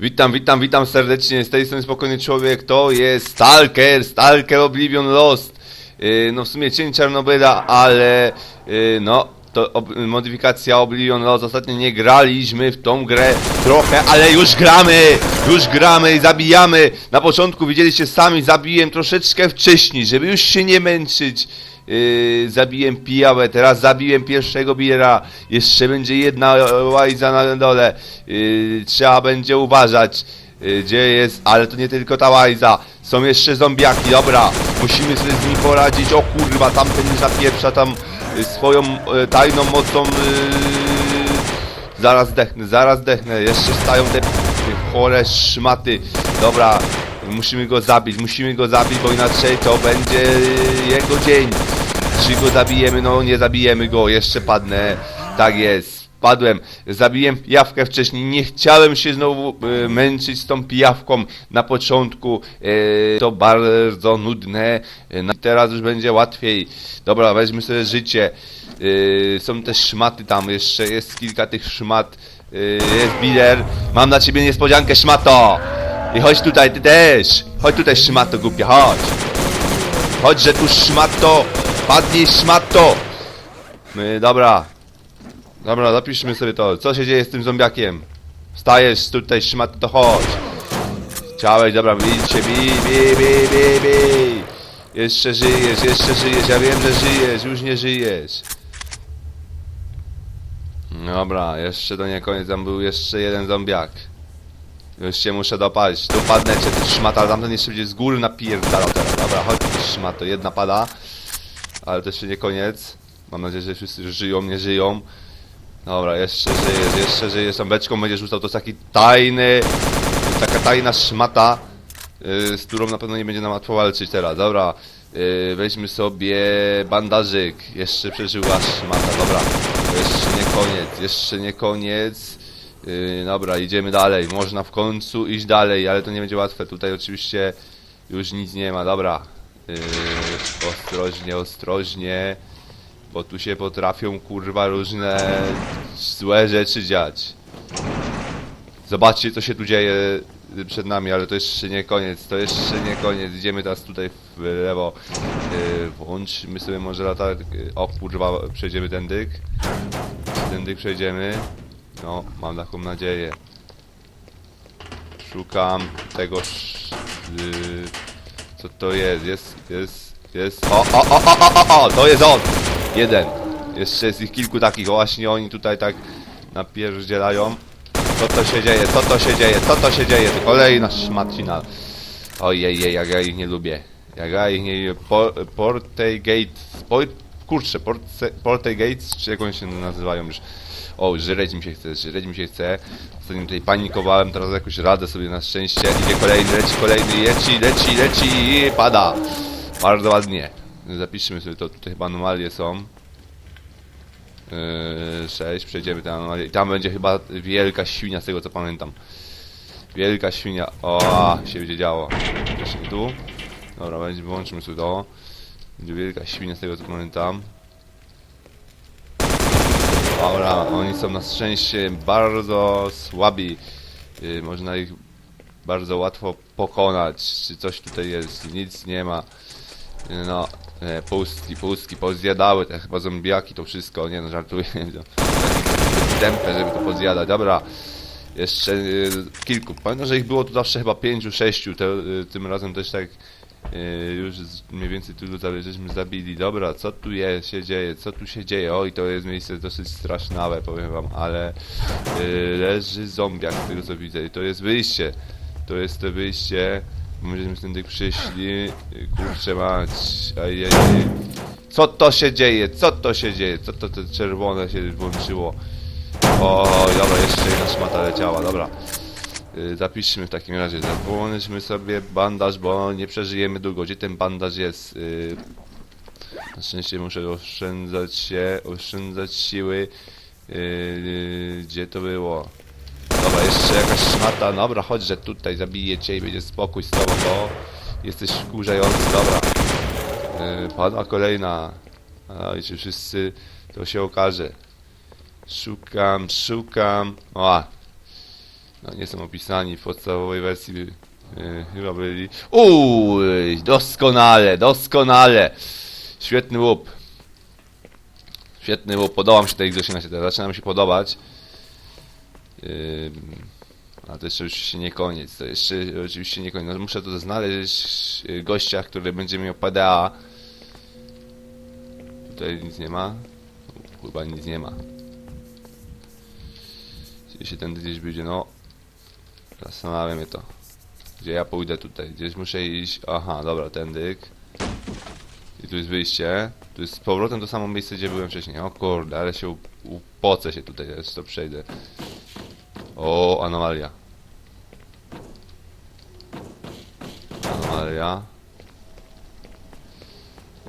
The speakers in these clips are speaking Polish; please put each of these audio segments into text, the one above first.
Witam, witam, witam serdecznie, z tej strony Spokojny Człowiek, to jest Stalker, Stalker Oblivion Lost. Yy, no w sumie cień Czarnobyla, ale yy, no to ob modyfikacja Oblivion Lost. Ostatnio nie graliśmy w tą grę trochę, ale już gramy, już gramy i zabijamy. Na początku widzieliście sami, zabiłem troszeczkę wcześniej, żeby już się nie męczyć. Yy, zabiłem pijawę, teraz zabiłem pierwszego billera. Jeszcze będzie jedna łajza na dole. Yy, trzeba będzie uważać. Yy, gdzie jest, ale to nie tylko ta łajza. Są jeszcze zombiaki, dobra. Musimy sobie z nimi poradzić. O kurwa, tamten już zapieprza tam yy, swoją yy, tajną mocą. Yy, zaraz dechnę, zaraz dechnę. Jeszcze stają te chore szmaty. Dobra, musimy go zabić, musimy go zabić, bo inaczej to będzie jego dzień. Czy go zabijemy? No nie zabijemy go, jeszcze padnę. Tak jest. Padłem, zabiłem pijawkę wcześniej, nie chciałem się znowu e, męczyć z tą pijawką na początku, e, to bardzo nudne, e, no, teraz już będzie łatwiej. Dobra, weźmy sobie życie, są też szmaty tam, jeszcze jest kilka tych szmat, jest biler, mam na ciebie niespodziankę szmato! I chodź tutaj, ty też! Chodź tutaj szmato głupia, chodź! Chodź, że tu szmato! Padnij szmato! My, dobra. Dobra, zapiszmy sobie to. Co się dzieje z tym zombiakiem? Wstajesz tutaj szmato, to chodź. Chciałeś, dobra, bijcie, bij, bij, bij, bij, bij. Jeszcze żyjesz, jeszcze żyjesz, ja wiem, że żyjesz, już nie żyjesz. Dobra, jeszcze to nie koniec, tam był jeszcze jeden zombiak. Już się muszę dopaść. Tu padnę cię, ty szmata, tamten jeszcze będzie z góry napierdalał teraz. Dobra, chodź szmato, jedna pada. Ale to jeszcze nie koniec. Mam nadzieję, że wszyscy żyją, nie żyją. Dobra, jeszcze żyjesz, jeszcze żyjesz. Tą beczką będziesz rzucał, to jest taki tajny, taka tajna szmata, yy, z którą na pewno nie będzie nam łatwo walczyć teraz. Dobra, yy, weźmy sobie bandażyk. Jeszcze przeżyła szmata, dobra. Jeszcze nie koniec, jeszcze nie koniec. Yy, dobra, idziemy dalej. Można w końcu iść dalej, ale to nie będzie łatwe. Tutaj oczywiście już nic nie ma, dobra. Yy, ostrożnie, ostrożnie. Bo tu się potrafią kurwa różne złe rzeczy dziać. Zobaczcie co się tu dzieje przed nami, ale to jeszcze nie koniec, to jeszcze nie koniec. Idziemy teraz tutaj w lewo. Yy, włączmy sobie może latarkę. O kurwa, przejdziemy ten dyk. Ten dyk przejdziemy. No, mam taką nadzieję. Szukam tego. Yy, co to jest? Jest, jest, jest. O, o, o, o, o, o, o, to jest on! Jeden. Jeszcze jest ich kilku takich, właśnie oni tutaj tak napierdzielają. Co to się dzieje? Co to się dzieje? Co to się dzieje? To kolejna szmacina. Ojej, jak ja ich nie lubię. Jak ja ich nie lubię. Po, Portegate. Po, kurczę, Porte, Portegates, czy jak oni się nazywają już. O, żreć mi się chce, żreć mi się chce. Ostatnio tutaj panikowałem, teraz jakoś radzę sobie na szczęście. Idzie kolejny, leci kolejny, leci, leci, leci i pada. Bardzo ładnie. Zapiszmy sobie to, tutaj chyba anomalie są. Yy, 6, przejdziemy te anomalie. I tam będzie chyba wielka świnia z tego co pamiętam. Wielka świnia. O, się będzie działo. Jeszcze tu. Dobra, będzie, wyłączymy sobie to. Będzie wielka świnia z tego co pamiętam. Dobra, oni są na szczęście bardzo słabi. Yy, można ich bardzo łatwo pokonać. Czy coś tutaj jest? Nic nie ma. No, e, pustki, pustki, pozjadały te chyba zombiaki, to wszystko, nie no, żartuję. Dępę, żeby to pozjadać. Dobra, jeszcze y, kilku. Pamiętam, że ich było tu zawsze chyba pięciu, sześciu. Te, y, tym razem też tak już z, mniej więcej tylu żeśmy zabili. Dobra, co tu jest, się dzieje? Co tu się dzieje? Oj, to jest miejsce dosyć strasznawe, powiem wam, ale y, leży zombiak z tego co widzę. I to jest wyjście. To jest to wyjście. My żeśmy tędy przyszli. Kurczę mać. Ajej. Co to się dzieje? Co to się dzieje? Co to te czerwone się włączyło? O, dobra, jeszcze jedna szmata leciała, dobra. Y, Zapiszmy w takim razie, włączmy sobie bandaż, bo nie przeżyjemy długo. Gdzie ten bandaż jest? Y, Na szczęście muszę oszczędzać się, oszczędzać siły. Y, Gdzie to było? Dobra, jeszcze jakaś szmata. Dobra, chodź, że tutaj zabiję cię i będzie spokój z tobą, bo jesteś wkurzający. Dobra. Padła kolejna. A i czy wszyscy to się okaże. Szukam, szukam. O! No nie są opisani w podstawowej wersji. Yy, chyba byli. Uuu, doskonale, doskonale. Świetny łup. Świetny łup, podoba mi się tej X18 teraz, zaczyna mi się podobać. Yy, a to jeszcze oczywiście nie koniec, to jeszcze oczywiście nie koniec. No, muszę to znaleźć yy, gościa, który będzie miał PDA. Tutaj nic nie ma. Chyba nic nie ma. Jeśli ten gdzieś będzie, no. Zastanawia mnie to. Gdzie ja pójdę tutaj? Gdzieś muszę iść. Aha, dobra, tędyk. I tu jest wyjście. Tu jest z powrotem to samo miejsce, gdzie byłem wcześniej. O kurde, ale się up- upocę się tutaj, jeszcze to przejdę. O, anomalia. Anomalia.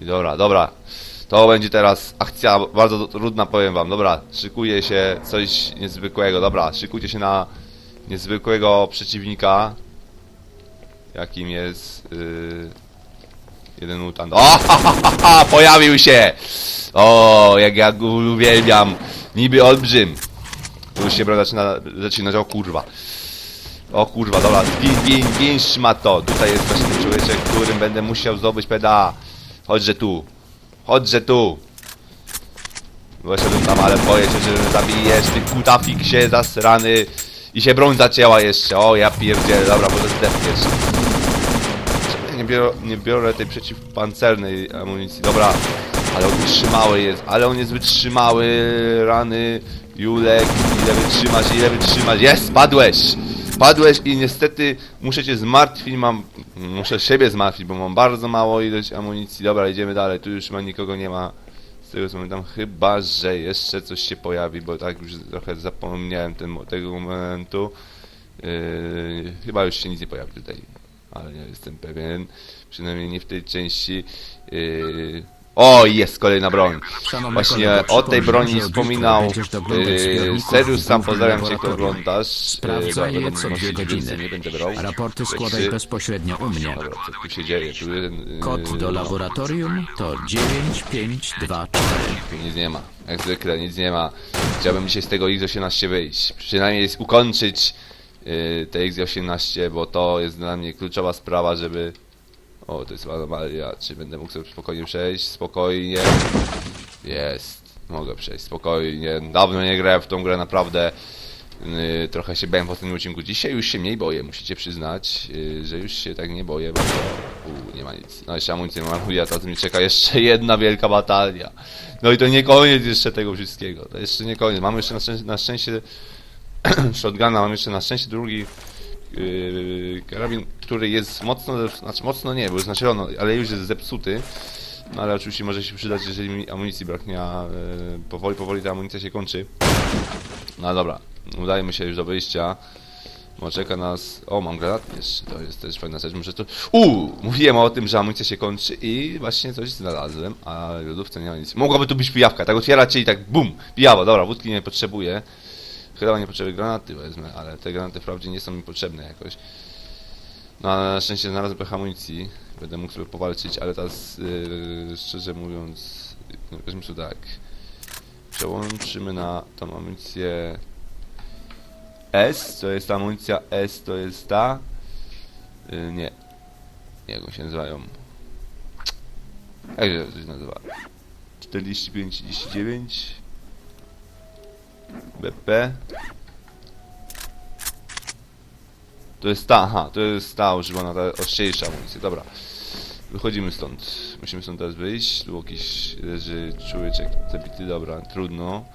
I dobra, dobra. To będzie teraz akcja bardzo trudna, powiem wam. Dobra, szykuje się coś niezwykłego. Dobra, szykujcie się na niezwykłego przeciwnika. Jakim jest yy, jeden mutant. O, ha, ha, ha, ha, pojawił się! O, jak ja go uwielbiam. Niby olbrzym. Tu już się broń zaczyna zaczynać, o kurwa. O kurwa, dobra, gin, gin, gin, szmato. Tutaj jest właśnie ten człowieczek, którym będę musiał zdobyć PDA. Chodźże tu. Chodźże tu. Wyszedłem tam, ale boję się, że zabijesz, ty kutafiksie zasrany. I się broń zacięła jeszcze. O, ja pierdzielę, dobra, może zdechniesz. Czemu Nie biorę, nie biorę tej przeciwpancernej amunicji, dobra. Ale on wytrzymały jest, ale on jest wytrzymały, rany, Julek, ile wytrzymasz, ile wytrzymasz, jest, spadłeś! Spadłeś i niestety muszę cię zmartwić, mam, muszę siebie zmartwić, bo mam bardzo mało ilość amunicji, dobra, idziemy dalej, tu już ma nikogo nie ma, z tego co pamiętam, chyba, że jeszcze coś się pojawi, bo tak już trochę zapomniałem ten, tego momentu, yy, chyba już się nic nie pojawi tutaj, ale nie jestem pewien, przynajmniej nie w tej części, yy, o, jest kolejna broń. Szanowny Właśnie kolego, o tej broni że wspominał jutra będziesz doglądać yy, zbiorników Serius, sam w pozdrawiam cię, kto laboratorium. oglądasz. Sprawdzaj Yy, je co dwie godziny. Nie będę brał. Raporty Trzy. składaj bezpośrednio u mnie. Dobra, co tu się dzieje? Tu jeden, yy, Kod do laboratorium to 9524. Tu nic nie ma. Jak zwykle nic nie ma. Chciałbym dzisiaj z tego X18 wyjść. Przynajmniej ukończyć yy, te X18, bo to jest dla mnie kluczowa sprawa, żeby... O, to jest anomalia. Czy będę mógł sobie spokojnie przejść? Spokojnie. Jest. Mogę przejść spokojnie. Dawno nie grałem w tą grę, naprawdę. Yy, trochę się bałem w ostatnim odcinku. Dzisiaj już się mniej boję, musicie przyznać, yy, że już się tak nie boję, bo to... Uu, nie ma nic. No jeszcze amunicję nie mam, ja teraz mnie czeka jeszcze jedna wielka batalia. No i to nie koniec jeszcze tego wszystkiego. To jeszcze nie koniec. Mamy jeszcze na szczęście, na szczęście shotguna, mam jeszcze na szczęście drugi yy, karabin, który jest mocno, znaczy mocno nie, bo jest znacielono, ale już jest zepsuty. No ale oczywiście może się przydać, jeżeli mi amunicji braknie, a yy, powoli, powoli ta amunicja się kończy. No dobra, udajemy się już do wyjścia. Bo czeka nas... O, mam granat jeszcze, to jest też fajna rzecz, muszę to... Uuu, mówiłem o tym, że amunicja się kończy i właśnie coś znalazłem, a lodówce nie ma nic. Mogłaby tu być pijawka, tak otwieracie i tak bum, pijawa, dobra, wódki nie potrzebuję. Chyba nie potrzebuję granaty wezmę, ale te granaty wprawdzie nie są mi potrzebne jakoś. No ale na szczęście znalazłem trochę amunicji, będę mógł sobie powalczyć, ale teraz yy, szczerze mówiąc, no, weźmy sobie tak. Przełączymy na tą amunicję S, to jest ta amunicja S, to jest ta. Yy, nie. Jak się nazywają? Jak się nazywa? 45, 39 BP To jest ta, aha, to jest ta używana, ta ostrzejsza amunicja, dobra. Wychodzimy stąd. Musimy stąd teraz wyjść. Tu jakiś leży człowieczek zabity, dobra, trudno.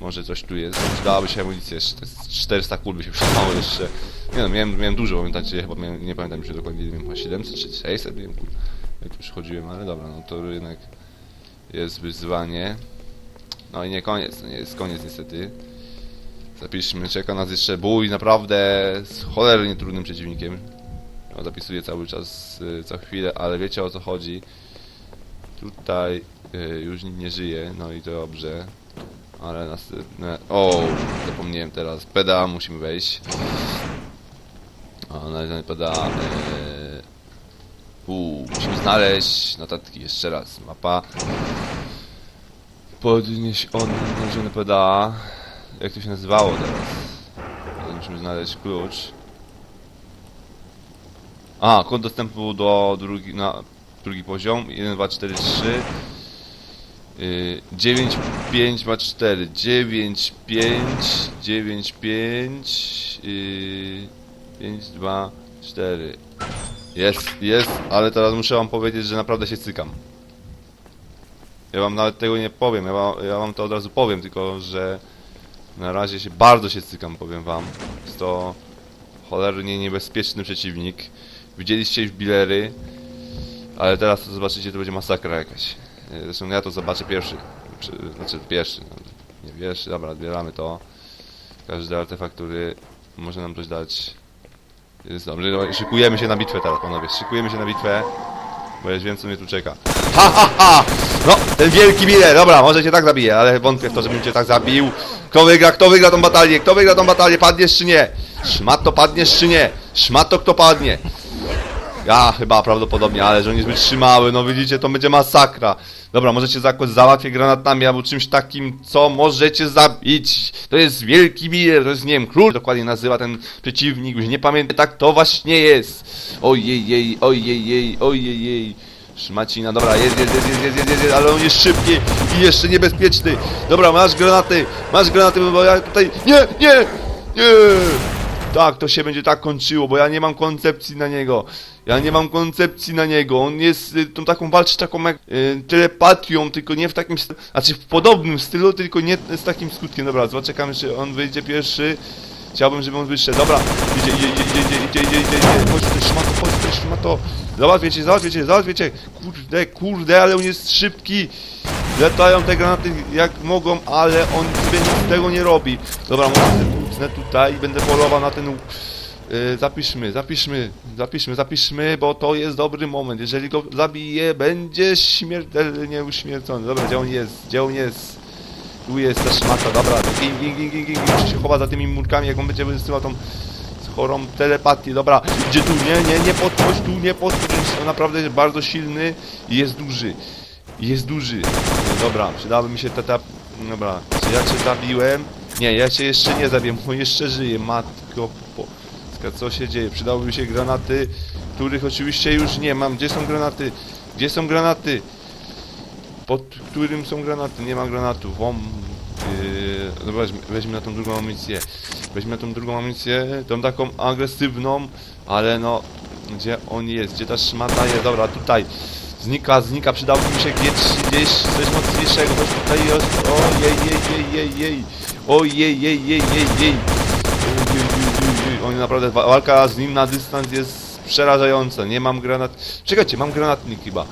Może coś tu jest. Przydałaby się amunicja jeszcze. To jest 400 kul by się przydało jeszcze. Nie no, miałem, miałem dużo, pamiętacie, chyba miałem, nie pamiętam już dokładnie, nie wiem, chyba 700 czy 600 miałem kul. Jak tu przychodziłem, ale dobra, no to jednak jest wyzwanie. No i nie koniec, no nie jest koniec niestety. Zapiszmy, czeka nas jeszcze bój naprawdę z cholernie trudnym przeciwnikiem. No, zapisuję cały czas, y, co chwilę, ale wiecie o co chodzi. Tutaj y, już nikt nie żyje, no i to dobrze. Ale następne... O, zapomniałem teraz. PDA musimy wejść. O, na PDA. Yy... Uu, musimy znaleźć notatki jeszcze raz. Mapa. Podnieś on nałożone PDA. Jak to się nazywało teraz? musimy znaleźć klucz. A, kod dostępu do drugi, na drugi poziom. 1, 2, 4, 3. Yy, 9, 5 ma 4. 9, 5, 9, 5. Yy, 5, 2, 4. Jest, jest, ale teraz muszę wam powiedzieć, że naprawdę się cykam. Ja wam nawet tego nie powiem, ja wam, ja wam to od razu powiem, tylko że na razie się bardzo się cykam, powiem wam. Jest to cholernie niebezpieczny przeciwnik. Widzieliście już bilery, ale teraz to zobaczycie, to będzie masakra jakaś. E, Zresztą ja to zobaczę pierwszy. Czy, znaczy pierwszy, no, nie pierwszy, dobra, odbieramy to. Każdy artefakt, który może nam coś dać. Jest dobrze, no, szykujemy się na bitwę teraz, panowie. Szykujemy się na bitwę, bo już wiem, co mnie tu czeka. Ha, ha, ha! No, ten wielki bile, dobra, może cię tak zabiję, ale wątpię w to, żebym cię tak zabił. Kto wygra, kto wygra tą batalię, kto wygra tą batalię, padniesz czy nie? Szmato padniesz czy nie? Szmato kto padnie? Ja chyba prawdopodobnie, ale że on jest wytrzymały, no widzicie, to będzie masakra. Dobra, możecie jakoś załatwić granatami albo czymś takim, co możecie zabić. To jest wielki miller, to jest, nie wiem, król dokładnie nazywa ten przeciwnik, już nie pamiętam, tak to właśnie jest. Ojej, jej, ojej, jej, ojej, jej. Szmacina, dobra, jest, jest, jest, jest, jest, jest, jest, jest, ale on jest szybki i jeszcze niebezpieczny. Dobra, masz granaty, masz granaty, bo ja tutaj... Nie, nie, nie! Tak, to się będzie tak kończyło, bo ja nie mam koncepcji na niego. Ja nie mam koncepcji na niego. On jest y, tą taką, walczy taką jak y, telepatią, tylko nie w takim, znaczy w podobnym stylu, tylko nie z takim skutkiem. Dobra, zobaczmy, czy on wyjdzie pierwszy. Chciałbym, żeby on wyszedł. Dobra, idzie, idzie, idzie, idzie, idzie, idzie, idzie, idzie. Chodź tutaj, szmato, chodź tutaj, szmato. Załatwiecie, załatwiecie, załatwiecie. Kurde, kurde, ale on jest szybki. Latają te granaty jak mogą, ale on sobie nic tego nie robi. Dobra, może tutaj i będę polował na ten... Yy, zapiszmy, zapiszmy, zapiszmy, zapiszmy, bo to jest dobry moment. Jeżeli go zabiję, będzie śmiertelnie uśmiercony. Dobra, gdzie on jest? Gdzie on jest? Tu jest ta szmata, dobra. Ging, ging, ging, ging, ging. Jeszcze się chowa za tymi murkami, jak on będzie wysyłał tą chorą telepatię. Dobra, idzie tu, nie, nie, nie podchodź tu, nie podchodź. On naprawdę jest bardzo silny i jest duży. Jest duży. Dobra, przydałaby mi się ta, ta... Dobra, czy ja cię zabiłem? Nie, ja cię jeszcze nie zabiłem, bo jeszcze żyję. Matko Polska, co się dzieje? Przydałyby mi się granaty, których oczywiście już nie mam. Gdzie są granaty? Gdzie są granaty? Pod którym są granaty? Nie ma granatów. Wom... Yy, dobra, weźmy, weźmy na tą drugą amunicję. Weźmy na tą drugą amunicję, tą taką agresywną, ale no... Gdzie on jest? Gdzie ta szmata jest? Dobra, tutaj. Znika, znika, przydałoby mi się gdzieś, gdzieś coś mocniejszego, coś tutaj jest. Ojej, jej, jej, jej, jej. Ojej, jej, jej, jej, jej. Oni naprawdę, wa- walka z nim na dystans jest przerażająca. Nie mam granat... Czekajcie, mam granatnik chyba.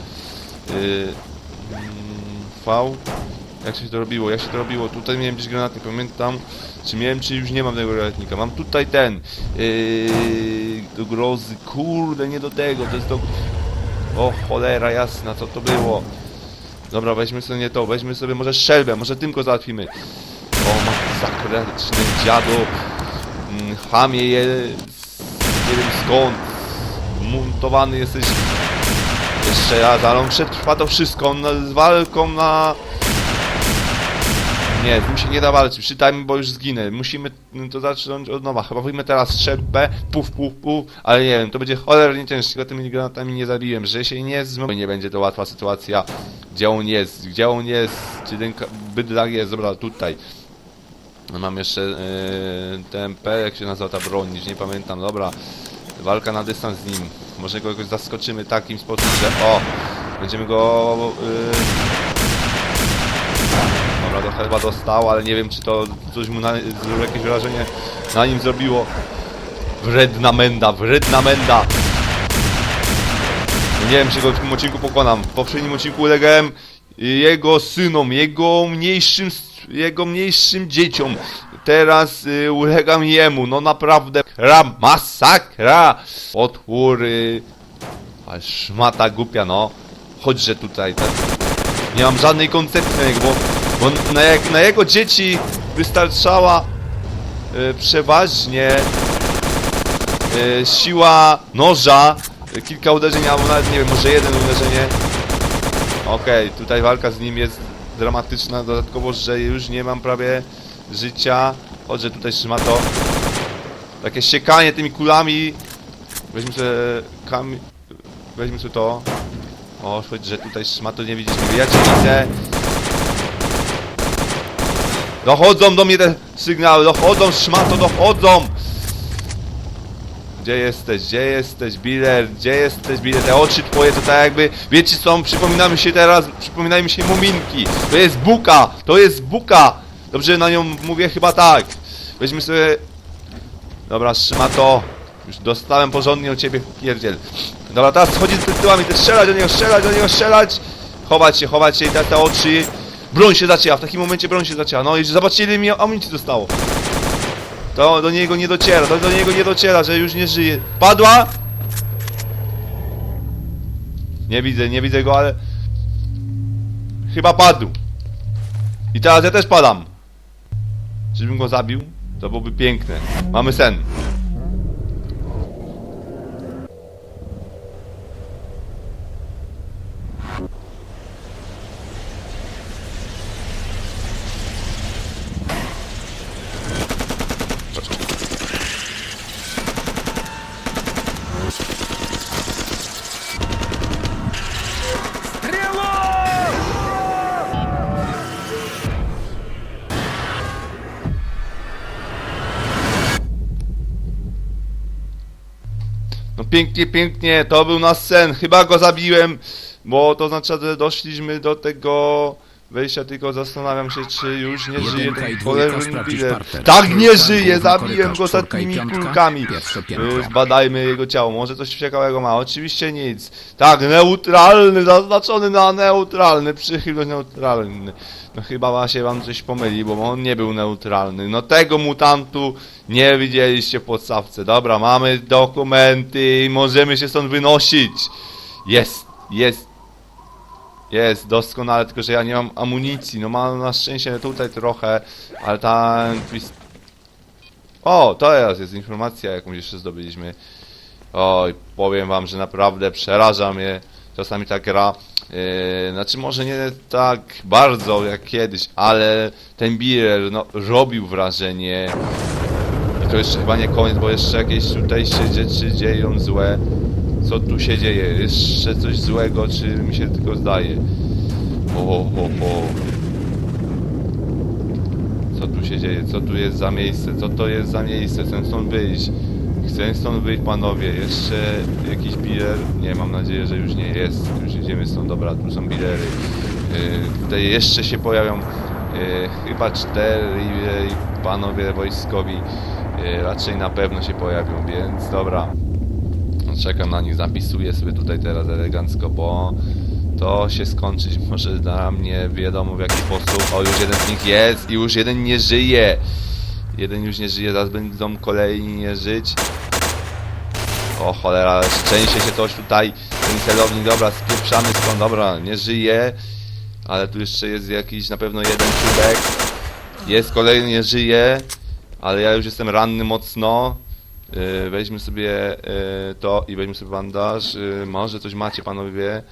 Yy, Jak się to robiło? Jak się to robiło? Tutaj miałem gdzieś granatnik, pamiętam. Czy miałem, czy już nie mam tego granatnika. Mam tutaj ten. Yy, do grozy. Kurde, nie do tego. To jest do... O cholera jasna, co to było? Dobra, weźmy sobie nie to, weźmy sobie może strzelbę, może tym go załatwimy. O masakryczny dziadu, mm, chamie jest, nie wiem skąd, montowany jesteś jeszcze raz, ale on przetrwa to wszystko, on z walką na... Nie, tu się nie da walczyć, przytajmy, bo już zginę. Musimy to zacząć od nowa. Chyba wyjmę teraz strzelbę, puf, puf, puf, ale nie wiem, to będzie cholernie ciężko, tymi granatami nie zabiłem. Że się nie zmył, nie będzie to łatwa sytuacja. Gdzie on jest? Gdzie on jest? Czy ten bydlak jest? Dobra, tutaj. No, Mam jeszcze yy, TMP, jak się nazywa ta broń, nie pamiętam, dobra. Walka na dystans z nim. Może go jakoś zaskoczymy takim sposobem, że o! Będziemy go... Yy, Dobra, to chyba dostał, ale nie wiem czy to coś mu na, jakieś wrażenie na nim zrobiło. Wredna menda, wredna menda! No nie wiem czy go w tym odcinku pokonam. W poprzednim odcinku ulegałem jego synom, jego mniejszym, jego mniejszym dzieciom. Teraz y, ulegam jemu, no naprawdę. Ra, masakra! Potwóry. Ale szmata głupia, no. Chodźże tutaj, tak. Nie mam żadnej koncepcji na bo, bo na, jak, na jego dzieci wystarczała e, przeważnie e, siła noża, e, kilka uderzeń, albo nawet nie wiem, może jeden uderzenie. Okej, tutaj walka z nim jest dramatyczna, dodatkowo, że już nie mam prawie życia. Chodź, że tutaj trzyma to. takie siekanie tymi kulami. Weźmy sobie kami... Weźmy sobie to. O, chodź, że tutaj szmato nie widzisz. Ja cię widzę. Dochodzą do mnie te sygnały, dochodzą, szmato, dochodzą! Gdzie jesteś, gdzie jesteś, Biller, gdzie jesteś, Biller? Te oczy twoje to tak jakby, wiecie co, przypominamy się teraz, przypominają mi się muminki. To jest buka, to jest buka! Dobrze na nią mówię chyba tak. Weźmy sobie... Dobra, szmato. Już dostałem porządnie od ciebie, pierdziel. Dobra, teraz schodzi z tyłami, te strzelać do niego, strzelać do niego, strzelać! Chować się, chować się i te, te oczy. Broń się zacięła, w takim momencie broń się zacięła. No i zobaczcie ile mi amunicji zostało. To do niego nie dociera, to do niego nie dociera, że już nie żyje. Padła? Nie widzę, nie widzę go, ale... Chyba padł. I teraz ja też padam. Żebym go zabił, to byłoby piękne. Mamy sen. No pięknie, pięknie, to był nasz sen. Chyba go zabiłem, bo to oznacza, że doszliśmy do tego wejścia, tylko zastanawiam się, czy już nie żyje Jedynka i ten dwójka cholerny sprawdzić Biller. parter. Tak, nie Trójka, żyje, zabiłem korytarz, go czwórka i takimi piątka, kulkami. pierwsze piętro. Y, Zbadajmy jego ciało, może coś ciekawego ma. Oczywiście nic. Tak, neutralny, zaznaczony na neutralny, przychylność neutralny. No chyba się wam coś pomyli, bo on nie był neutralny. No tego mutantu nie widzieliście w podstawce. Dobra, mamy dokumenty i możemy się stąd wynosić. Jest, jest. Jest, doskonale, tylko że ja nie mam amunicji. No mam na szczęście tutaj trochę, ale ta... O, to teraz jest informacja, jakąś jeszcze zdobyliśmy. Oj, powiem wam, że naprawdę przeraża mnie czasami ta gra. Yy, znaczy może nie tak bardzo jak kiedyś, ale ten Beer no, robił wrażenie. I to jeszcze chyba nie koniec, bo jeszcze jakieś tutaj się rzeczy dzieją złe. Co tu się dzieje? Jeszcze coś złego, czy mi się tylko zdaje? O, o, o. Co tu się dzieje? Co tu jest za miejsce? Co to jest za miejsce? Chcę stąd wyjść. Chcę stąd wyjść, panowie. Jeszcze jakiś biler? Nie, mam nadzieję, że już nie jest. Już idziemy stąd. Dobra, tu są bilery. Yy, tutaj jeszcze się pojawią yy, chyba cztery yy, panowie wojskowi. Yy, raczej na pewno się pojawią, więc dobra. Czekam na nich, zapisuję sobie tutaj teraz elegancko, bo to się skończyć może dla mnie wiadomo w jaki sposób. O, już jeden z nich jest i już jeden nie żyje. Jeden już nie żyje, zaraz będą kolejni nie żyć. O cholera, szczęście się coś tutaj, ten celownik, dobra, spieprzamy stąd, dobra, nie żyje. Ale tu jeszcze jest jakiś na pewno jeden czubek. Jest kolejny, nie żyje. Ale ja już jestem ranny mocno. Yy, weźmy sobie yy, to i weźmy sobie bandaż. Yy, może coś macie panowie.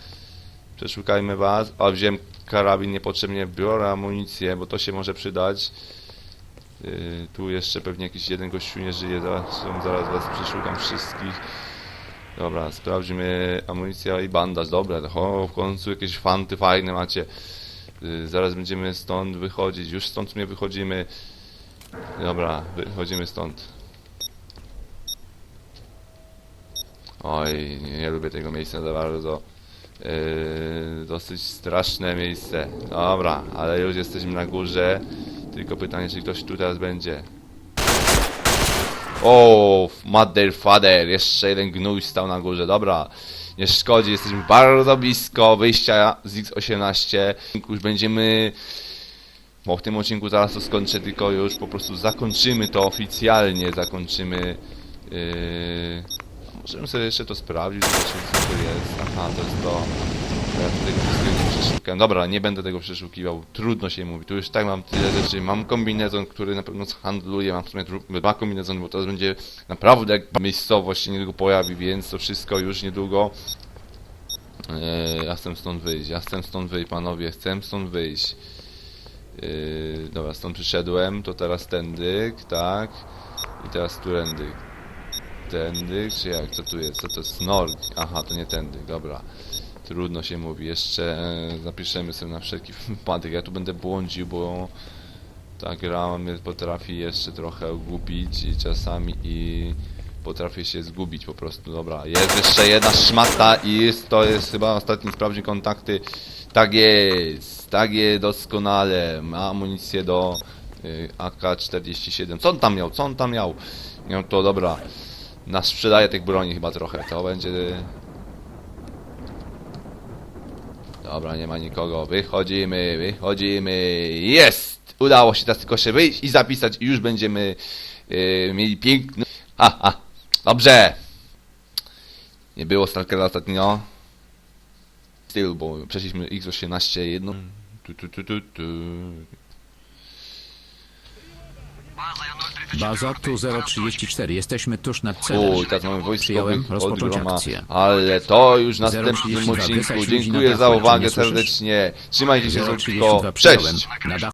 Przeszukajmy was. O, wziąłem karabin niepotrzebnie. Biorę amunicję, bo to się może przydać. Tu jeszcze pewnie jakiś jeden gościu nie żyje. Zaraz, zaraz was przeszukam wszystkich. Dobra, sprawdźmy amunicja i bandaż. Dobra, o, w końcu jakieś fanty fajne macie. Zaraz będziemy stąd wychodzić. Już stąd sumie wychodzimy. Dobra, wychodzimy stąd. Oj, nie, nie lubię tego miejsca za bardzo. Yy, dosyć straszne miejsce. Dobra, ale już jesteśmy na górze. Tylko pytanie, czy ktoś tu teraz będzie. O, mother father, jeszcze jeden gnój stał na górze. Dobra, nie szkodzi, jesteśmy bardzo blisko wyjścia z X18. Już będziemy bo w tym odcinku zaraz to skończę, tylko już po prostu zakończymy to oficjalnie, zakończymy... Yy... Możemy sobie jeszcze to sprawdzić, zobaczyć co to jest. Aha, to jest to. Ja tego wszystkiego nie przeszukam. Dobra, nie będę tego przeszukiwał. Trudno się mówi. Tu już tak mam tyle rzeczy. Mam kombinezon, który na pewno handluje. Mam w sumie dwa kombinezony, bo teraz będzie naprawdę jak miejscowość się niedługo pojawi, więc to wszystko już niedługo. Yy, ja chcę stąd wyjść, ja chcę stąd wyjść, panowie, chcę stąd wyjść. Yy, dobra, stąd przyszedłem, to teraz tędy, tak. I teraz turendy. Tędy, czy jak? Co tu jest? Co to jest? Norg. Aha, to nie tędy, dobra. Trudno się mówi. Jeszcze e, zapiszemy sobie na wszelki wypadek. Ja tu będę błądził, bo ta gra mnie potrafi jeszcze trochę gubić i czasami i potrafię się zgubić po prostu. Dobra, jest jeszcze jedna szmata i jest, to jest chyba ostatni sprawdź kontakty. Tak jest, tak jest, doskonale. Ma amunicję do y, AK-47. Co on tam miał? Co on tam miał? No to dobra. Nas sprzedaje tych broni chyba trochę. To będzie... Dobra, nie ma nikogo. Wychodzimy, wychodzimy. Jest! Udało się teraz tylko się wyjść i zapisać i już będziemy yy, mieli piękny... Ha, ha. Dobrze! Nie było Stalkera ostatnio. Styl, bo przeszliśmy X18 jedno. Tu, tu, tu, tu, tu. Baza tu 034. Jesteśmy tuż nad celem. Uj, teraz mamy wojskowych Przyjąłem. Rozpocząć odgroma, akcję. ale to już w następnym 032 odcinku. wysać ludzi na Dziękuję za ale czy uwagę mnie słyszysz? serdecznie. Trzymajcie się, słodko. 032 przyjąłem. Cześć! Na dachu